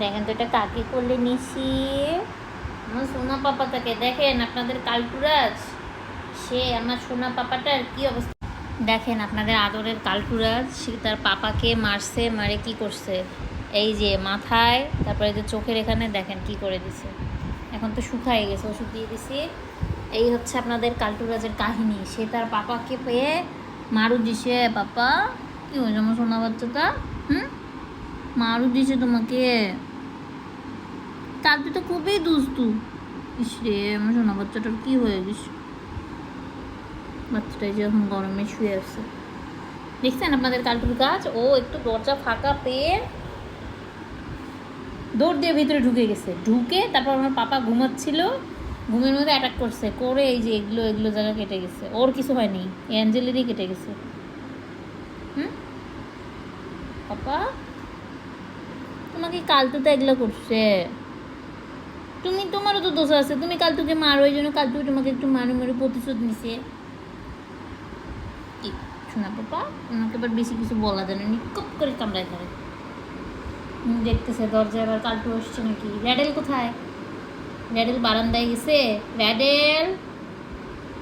দেখেন তো এটা কাকে করলে নিছি? আমার সোনা পাপাটাকে দেখেন, আপনাদের কালটুরাজ। সে আমার সোনা পাপাটার কি অবস্থা? দেখেন আপনাদের আদরের কালটুরাজ, সে তার পাপাকে মারছে, মারে কি করছে? এই যে মাথায়, তারপরে যে চোখের এখানে দেখেন কি করে দিছে। এখন তো শুকায় গেছে, ওষুধ দিয়ে দিছি। এই হচ্ছে আপনাদের কালটুরাজের কাহিনী। সে তার পাপাকে পেয়ে মারু দিছে। পাপা, কি হয়েছে আমার সোনা বাচ্চাটা? হুম? মারু দিছে তোমাকে। তার তুই তো খুবই দুস্তু ইসরে আমার সোনা বাচ্চাটার কি হয়ে গেছে? বাচ্চাটা যে এখন গরমে শুয়ে আছে। দেখছেন আপনাদের কালটুর গাছ ও একটু দরজা ফাঁকা পেয়ে দৌড় দিয়ে ভিতরে ঢুকে গেছে। ঢুকে তারপর আমার পাপা ঘুমাচ্ছিল। ঘুমের মধ্যে অ্যাটাক করছে। করে এই যে এগুলো এগুলো জায়গা কেটে গেছে। ওর কিছু হয়নি। অ্যাঞ্জেলেরই কেটে গেছে। হুম? পাপা? তোমাকে কালতুতে এগুলো করছে। তুমি, তোমারও তো দোষ আছে। তুমি কালতুকে মারো ওই জন্য কালতু তোমাকে একটু মারো, মেরে প্রতিশোধ নিছে। কি? শোনা পাপা ওনাকে এবার বেশি কিছু বলা যায় না কপ করে কামড়ায় ধরে। দেখতেছে দরজায় আবার কালটু আসছে নাকি। র্যাডেল কোথায়? র্যাডেল বারান্দায় গেছে। র্যাডেল!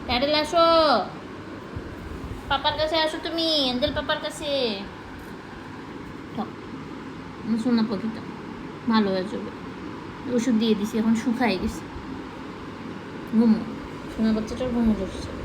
র্যাডেল, আসো! পাপার কাছে আসো তুমি এঞ্জেল পাপার কাছে। সোনা পাখিটা। ভালো হয়ে যাবে। ওষুধ দিয়ে দিছি, এখন শুকায় গেছে। ঘুমো। সোনা বাচ্চাটার ঘুমো ধরছে